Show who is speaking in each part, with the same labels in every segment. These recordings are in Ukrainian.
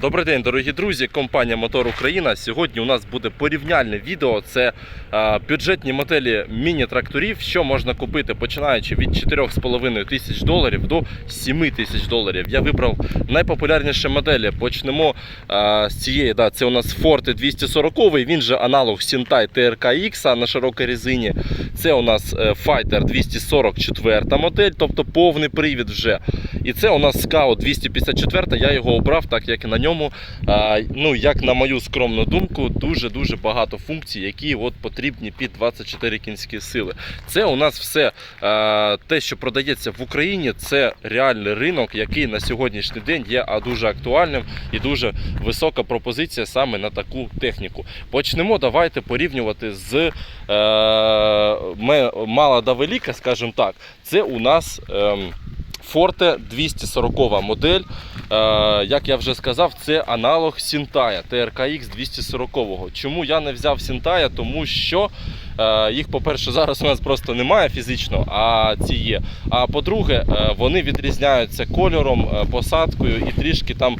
Speaker 1: Добрий день, дорогі друзі. Компанія Мотор Україна. Сьогодні у нас буде порівняльне відео. Це бюджетні моделі міні-тракторів, що можна купити починаючи від 4,5 тисяч доларів до 7 тисяч доларів. Я вибрав найпопулярніші моделі. Почнемо з цієї. Да, це у нас Forte 240, він же аналог Sintai TRK-X на широкій резині. Це у нас е, Fighter 244 модель, тобто повний привід вже. І це у нас Scout 254. Я його обрав, так як і на ньому, а, ну як на мою скромну думку, дуже-дуже багато функцій, які от потрібні під 24 кінські сили. Це у нас все те, що продається в Україні, це реальний ринок, який на сьогоднішній день є дуже актуальним і дуже висока пропозиція саме на таку техніку. Почнемо, давайте порівнювати з е, мала до велика, скажімо так. Це у нас. ем, Forte 240 модель. Е, як я вже сказав, це аналог Сінтая TRKX 240. Чому я не взяв Сінтая? Тому що е, їх, по-перше, зараз у нас просто немає фізично, а ці є. А по-друге, е, вони відрізняються кольором, посадкою і трішки там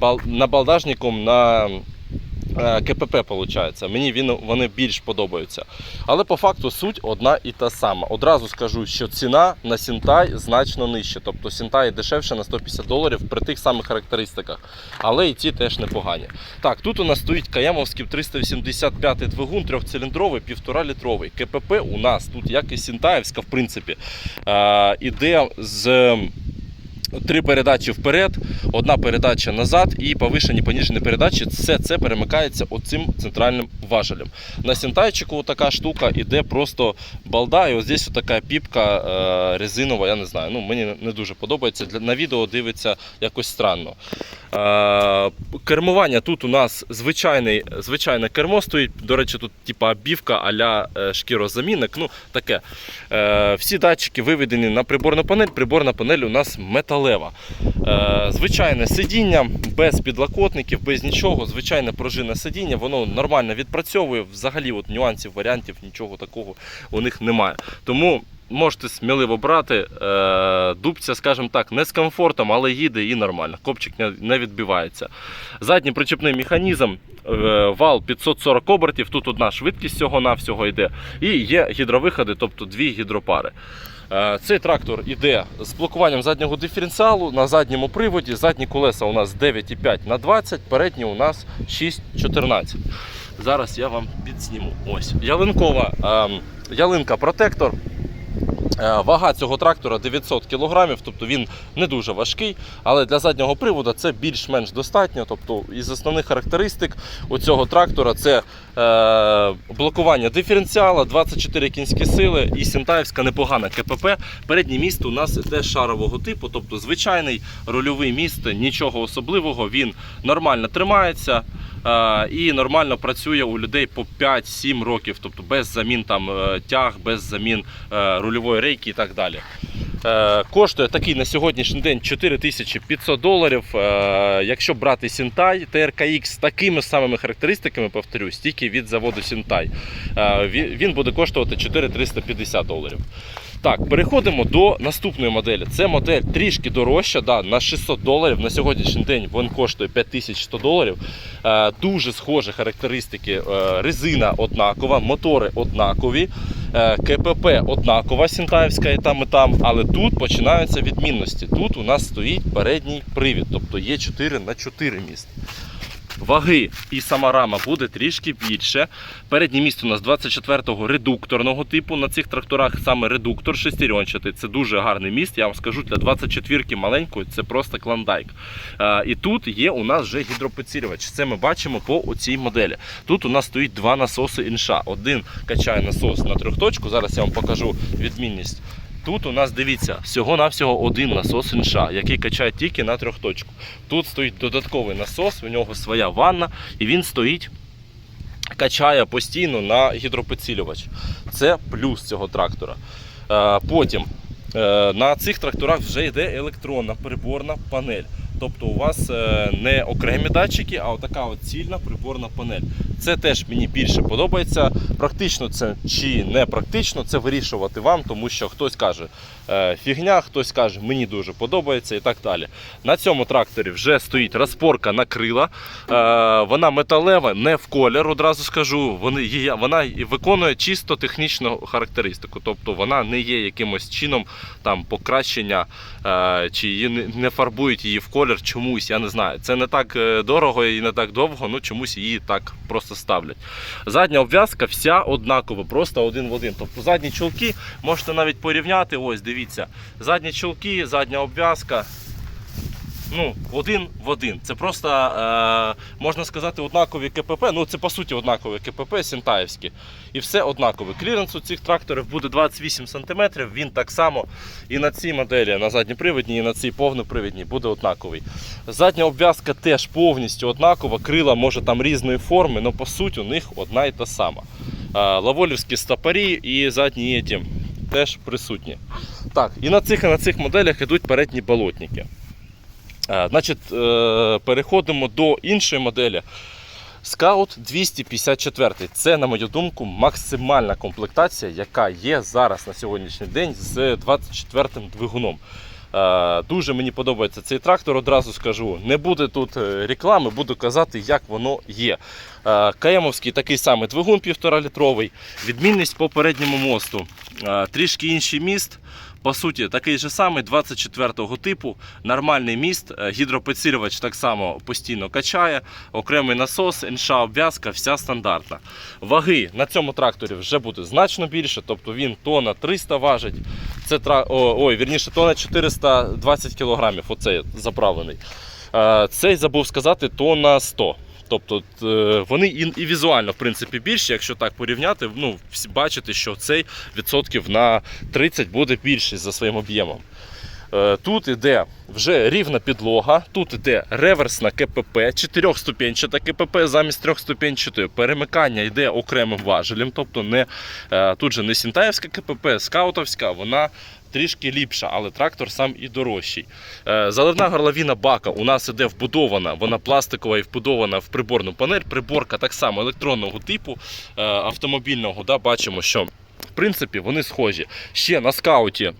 Speaker 1: бал- набалдажником на. Е, КПП виходить. Мені він, вони більш подобаються. Але по факту суть одна і та сама. Одразу скажу, що ціна на Сінтай значно нижча. Тобто Сінтай дешевше на 150 доларів при тих самих характеристиках. Але і ті теж непогані. Так, тут у нас стоїть Каямовський 385 двигун, трьохциліндровий, півтора літровий. КПП у нас тут, як і Сінтаївська, в принципі, е, іде з. Три передачі вперед, одна передача назад і повишені поніжені передачі. Все це перемикається оцим центральним важелем. На сінтайчику така штука іде просто балда, і ось здесь така піпка е, резинова, я не знаю. Ну, мені не дуже подобається. На відео дивиться якось странно. Е, кермування тут у нас звичайний, звичайне кермо стоїть. До речі, тут типа обівка а-ля е, шкірозамінник. Ну, таке. Всі датчики виведені на приборну панель. Приборна панель у нас металева. Е, звичайне сидіння, без підлокотників, без нічого. Звичайне пружинне сидіння, воно нормально відпрацьовує. Взагалі от нюансів, варіантів, нічого такого у них немає. Тому можете сміливо брати. Е, дубця, скажімо так, не з комфортом, але їде і нормально. Копчик не, відбивається. Задній причепний механізм. е, Вал 540 обертів, тут одна швидкість всього-навсього йде. І є гідровиходи, тобто дві гідропари. Е, Цей трактор йде з блокуванням заднього диференціалу на задньому приводі. Задні колеса у нас 9,5 на 20, передні у нас 6,14. Зараз я вам підсніму. Ось. Ялинкова ем, ялинка протектор. Е, Вага цього трактора 900 кг, тобто він не дуже важкий, але для заднього приводу це більш-менш достатньо. Тобто із основних характеристик у цього трактора це е, блокування диференціала, 24 кінські сили і Сінтаївська непогана КПП. Переднє місто у нас іде шарового типу, тобто звичайний рульовий міст, нічого особливого, він нормально тримається. Е, і нормально працює у людей по 5-7 років, тобто без замін там е, тяг, без замін е, рульової рейки і так далі. Коштує такий на сьогоднішній день 4500 доларів. Якщо брати Сінтай TRKX з такими самими характеристиками, повторюсь, тільки від заводу Сінтай, він буде коштувати 4350 доларів. Так, переходимо до наступної моделі. Це модель трішки дорожча, да, на 600 доларів. На сьогоднішній день він коштує 5100 доларів. Е, Дуже схожі характеристики. Е, Резина однакова, мотори однакові. Е, КПП однакова Сінтаївська і там, і там, але тут починаються відмінності. Тут у нас стоїть передній привід, тобто є 4 на 4 міст. Ваги і сама рама буде трішки більше. Переднє місце у нас 24-го редукторного типу. На цих тракторах саме редуктор шестеренчатий. Це дуже гарний міст. Я вам скажу, для 24-ки маленької це просто клондайк. І тут є у нас вже гідропідсилювач. Це ми бачимо по цій моделі. Тут у нас стоїть два насоси інша. Один качає насос на трьохточку. Зараз я вам покажу відмінність. Тут у нас дивіться всього-навсього один насос інша, який качає тільки на трьохточку. Тут стоїть додатковий насос, у нього своя ванна, і він стоїть, качає постійно на гідропідсилювач. Це плюс цього трактора. Е, Потім е, на цих тракторах вже йде електронна приборна панель. Тобто у вас е, не окремі датчики, а отака от цільна приборна панель. Це теж мені більше подобається. Практично це чи не практично, це вирішувати вам, тому що хтось каже е, фігня, хтось каже, мені дуже подобається і так далі. На цьому тракторі вже стоїть розпорка на крила. Е, вона металева, не в колір, одразу скажу. Вона виконує чисто технічну характеристику. Тобто вона не є якимось чином там, покращення, чи не фарбують її в колір чомусь, я не знаю. Це не так е, дорого і не так довго, ну чомусь її так просто ставлять. Задня обв'язка вся однакова, просто один в один. Тобто задні чулки можете навіть порівняти. Ось, дивіться, задні чулки, задня обв'язка. Ну, один в один. Це просто, е, можна сказати, однакові КПП. Ну, це по суті однакові КПП Сінтаївські. І все однакове. Кліренс у цих тракторів буде 28 см. Він так само і на цій моделі, на задньопривідній, і на цій повнопривідній буде однаковий. Задня обв'язка теж повністю однакова. Крила може там різної форми, але по суті у них одна і та сама. Е, Лаволівські стопорі і задні еті теж присутні. Так, і на цих і на цих моделях йдуть передні болотники. Е, Значить, е, переходимо до іншої моделі. Scout 254. Це, на мою думку, максимальна комплектація, яка є зараз на сьогоднішній день з 24-м двигуном. Е, Дуже мені подобається цей трактор, одразу скажу. Не буде тут реклами, буду казати, як воно є. Каємовський такий самий двигун 1,5 літровий. Відмінність по передньому мосту. Трішки інший міст. По суті, такий же самий 24-го типу, нормальний міст, е, так само постійно качає, окремий насос, інша обв'язка, вся стандартна. Ваги на цьому тракторі вже буде значно більше, тобто він тонна 300 важить. Це ой, вірніше, тонна 420 кілограмів, оцей заправлений. Е, Цей забув сказати, тонна 100. Тобто е, вони і, візуально в принципі більші, якщо так порівняти, ну, бачите, що цей відсотків на 30 буде більший за своїм об'ємом. Е, Тут іде вже рівна підлога, тут іде реверсна КПП, чотирьохступенчата КПП замість трьохступенчатої. Перемикання йде окремим важелем, тобто не, е, тут же не Сінтаївська КПП, скаутовська, вона трішки ліпша, але трактор сам і дорожчий. Е, Заливна горловина бака у нас іде вбудована, вона пластикова і вбудована в приборну панель. Приборка так само електронного типу автомобільного. Да, бачимо, що в принципі вони схожі. Ще на скауті.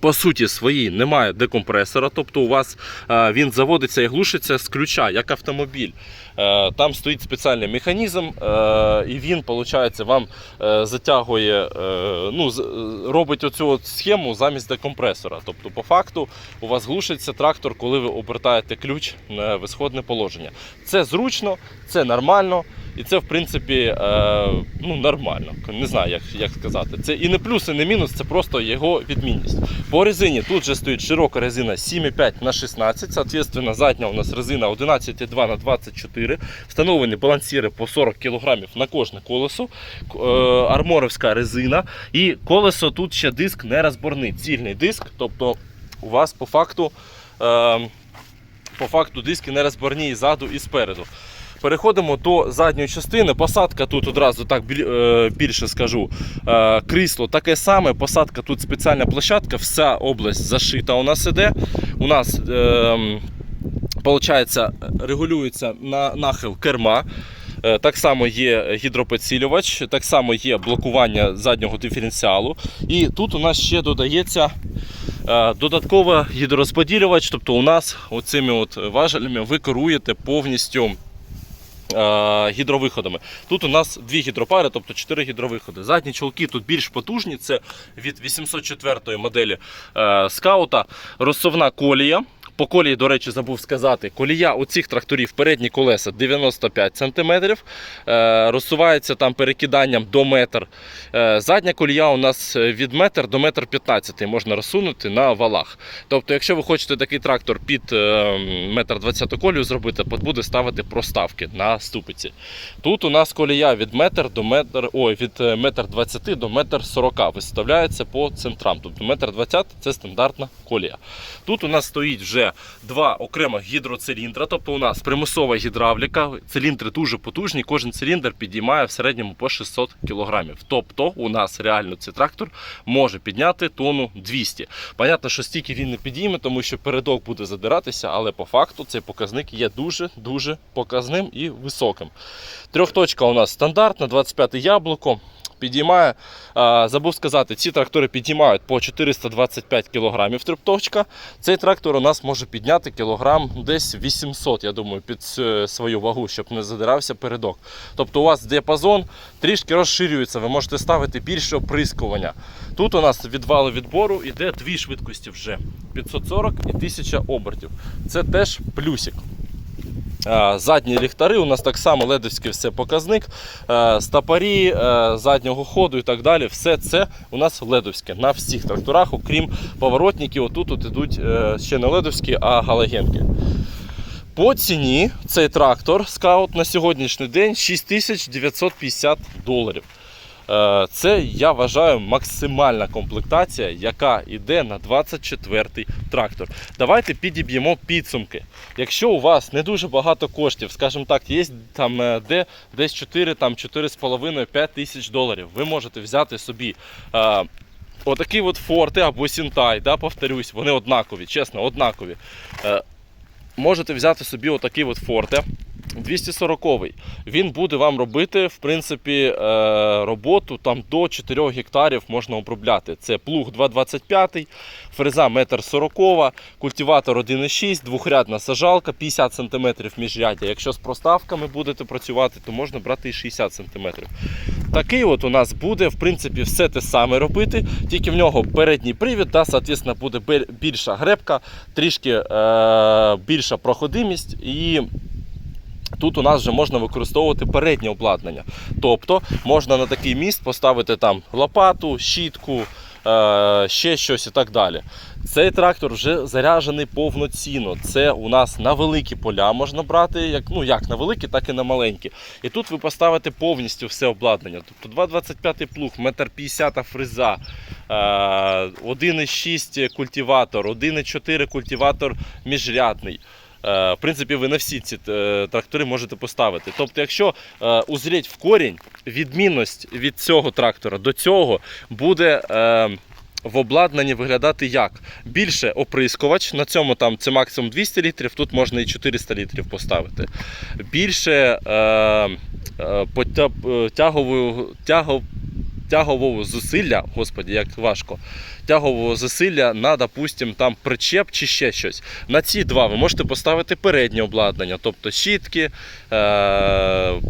Speaker 1: По суті, своїй немає декомпресора, тобто у вас е, він заводиться і глушиться з ключа, як автомобіль. Е, там стоїть спеціальний механізм, е, і він, виходить, вам затягує, ну, робить оцю от схему замість декомпресора. Тобто, по факту, у вас глушиться трактор, коли ви обертаєте ключ на висходне положення. Це зручно, це нормально. І це, в принципі, е, ну, нормально. Не знаю, як, як сказати. Це і не плюс, і не мінус, це просто його відмінність. По резині тут же стоїть широка резина 7,5 на 16, соответственно, задня у нас резина 11,2 на 24. Встановлені балансіри по 40 кг на кожне колесо. Е, Арморовська резина. І колесо тут ще диск нерозборний, цільний диск. Тобто у вас по факту, е, по факту диски нерозборні і ззаду, і спереду. Переходимо до задньої частини. Посадка тут одразу так е, більше скажу. Е, Крісло таке саме. Посадка тут спеціальна площадка, вся область зашита у нас іде. У нас е, получається, регулюється на нахил керма. Е, Так само є гідропідсилювач, так само є блокування заднього диференціалу. І тут у нас ще додається додатковий гідророзподілювач. Тобто у нас оцими от важелями ви керуєте повністю гідровиходами. Тут у нас дві гідропари, тобто чотири гідровиходи. Задні чолки тут більш потужні, це від 804 моделі е, скаута. Розсувна колія. По колії, до речі, забув сказати, колія у цих тракторів передні колеса 95 см, е, розсувається там перекиданням до метр. Е, задня колія у нас від метр до метр 15 можна розсунути на валах. Тобто, якщо ви хочете такий трактор під е, метр 20 колію зробити, буде ставити проставки на ступиці. Тут у нас колія від метр до метр, ой, від е, метр 20 до метр 40 виставляється по центрам. Тобто метр 20 це стандартна колія. Тут у нас стоїть вже два окремих гідроциліндра, тобто у нас примусова гідравліка. Циліндри дуже потужні, кожен циліндр підіймає в середньому по 600 кг. Тобто у нас реально цей трактор може підняти тонну 200. Понятно, що стільки він не підійме, тому що передок буде задиратися, але по факту цей показник є дуже-дуже показним і високим. Трьохточка у нас стандартна, 25 яблуко. Підіймає, забув сказати, ці трактори підіймають по 425 кг трьохточка. Цей трактор у нас може підняти кілограм десь 800, я думаю, під е, свою вагу, щоб не задирався передок. Тобто у вас діапазон трішки розширюється, ви можете ставити більше оприскування. Тут у нас відвали відбору йде дві швидкості вже 540 і 1000 обертів. Це теж плюсик. Задні ліхтари у нас так само ледовський все показник. стапарі заднього ходу і так далі. Все це у нас ледовське на всіх тракторах, окрім поворотників. Отут от ідуть е, ще не ледовські, а галогенки. По ціні цей трактор скаут на сьогоднішній день 6950 доларів. Е, Це я вважаю максимальна комплектація, яка йде на 24-й трактор. Давайте підіб'ємо підсумки. Якщо у вас не дуже багато коштів, скажімо так, є там е, де десь 4, там 4,5-5 тисяч доларів, ви можете взяти собі. е, Отакі от форти або сінтай, да, повторюсь, вони однакові, чесно, однакові. Е, можете взяти собі отакий от форте. 240-й. Він буде вам робити, в принципі, е, роботу там до 4 гектарів можна обробляти. Це плуг 2,25, фреза 1,40 м, культиватор 1,6, двохрядна сажалка 50 см міжряддя. Якщо з проставками будете працювати, то можна брати і 60 см. Такий от у нас буде, в принципі, все те саме робити, тільки в нього передній привід, да, соответственно, буде більша гребка, трішки е, більша проходимість і. Тут у нас вже можна використовувати переднє обладнання. Тобто можна на такий міст поставити там лопату, щітку, е, ще щось і так далі. Цей трактор вже заряджений повноцінно. Це у нас на великі поля можна брати, як, ну, як на великі, так і на маленькі. І тут ви поставите повністю все обладнання. Тобто 2,25 плуг, 1,50 м фреза, е, 1,6 культиватор, 1,4 культиватор міжрядний. Е, В принципі, ви на всі ці е, трактори можете поставити. Тобто, якщо е, узріть в корінь, відмінність від цього трактора до цього буде в обладнанні виглядати як? Більше оприскувач, на цьому там це максимум 200 літрів, тут можна і 400 літрів поставити. Більше е, е, е, тягов, тягового зусилля, господі, як важко, тягового зусилля на, допустим, там причеп чи ще щось. На ці два ви можете поставити переднє обладнання, тобто щітки, е,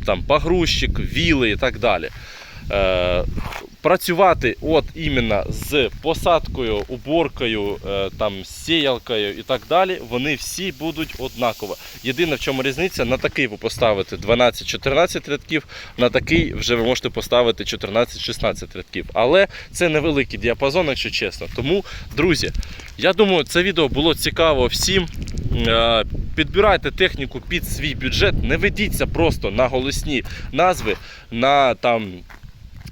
Speaker 1: там, погрузчик, віли і так далі. Е, працювати от іменно з посадкою, уборкою, е, там, сіялкою і так далі, вони всі будуть однаково. Єдине, в чому різниця, на такий ви поставите 12-14 рядків, на такий вже ви можете поставити 14-16 рядків. Але це невеликий діапазон, якщо чесно. Тому, друзі, я думаю, це відео було цікаво всім. Е, Підбирайте техніку під свій бюджет, не ведіться просто на голосні назви, на там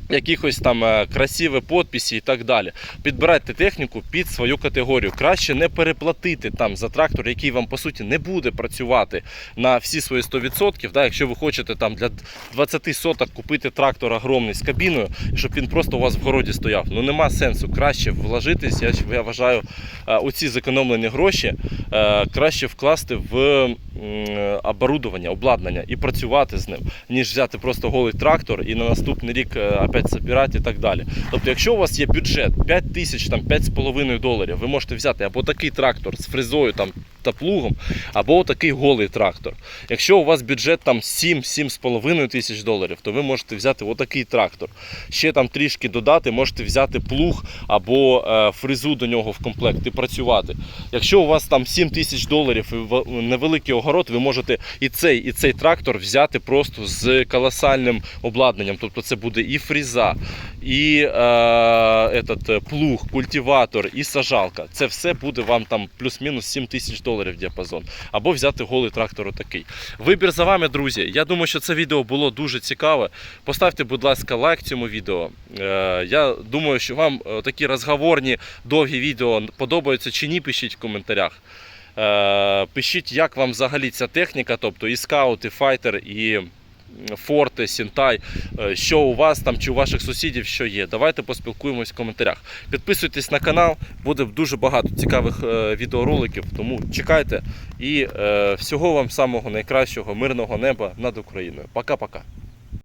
Speaker 1: якихось там е, красиві підписи і так далі. Підбирайте техніку під свою категорію. Краще не переплатити там за трактор, який вам по суті не буде працювати на всі свої 100%. Да, якщо ви хочете там для 20 соток купити трактор огромний з кабіною, щоб він просто у вас в городі стояв. Ну нема сенсу. Краще вложитись. Я, я вважаю, е, оці зекономлені гроші е, краще вкласти в м, оборудовання, обладнання і працювати з ним, ніж взяти просто голий трактор і на наступний рік е, опять забирати і так далі. Тобто, якщо у вас є бюджет 5 тисяч, там 5,5 доларів, ви можете взяти або такий трактор з фрезою там, плугом, або такий голий трактор. Якщо у вас бюджет там 7-7,5 тисяч доларів, то ви можете взяти отакий трактор. Ще там трішки додати, можете взяти плуг або е, фрезу до нього в комплект і працювати. Якщо у вас там 7 тисяч доларів і невеликий огород, ви можете і цей, і цей трактор взяти просто з колосальним обладнанням. Тобто це буде і фреза, і е, этот, е, плуг, культиватор, і сажалка. Це все буде вам там плюс-мінус 7 тисяч доларів діапазон. Або взяти голий трактор отакий. Вибір за вами, друзі. Я думаю, що це відео було дуже цікаве. Поставте, будь ласка, лайк цьому відео. Е, Я думаю, що вам е, такі розговорні довгі відео подобаються чи ні, пишіть в коментарях. Е, Пишіть, як вам взагалі ця техніка, тобто і скаут, і файтер, і форти, сінтай, е, що у вас там чи у ваших сусідів, що є. Давайте поспілкуємось в коментарях. Підписуйтесь на канал, буде дуже багато цікавих е, відеороликів, тому чекайте. І е, всього вам самого найкращого, мирного неба над Україною. Пока-пока.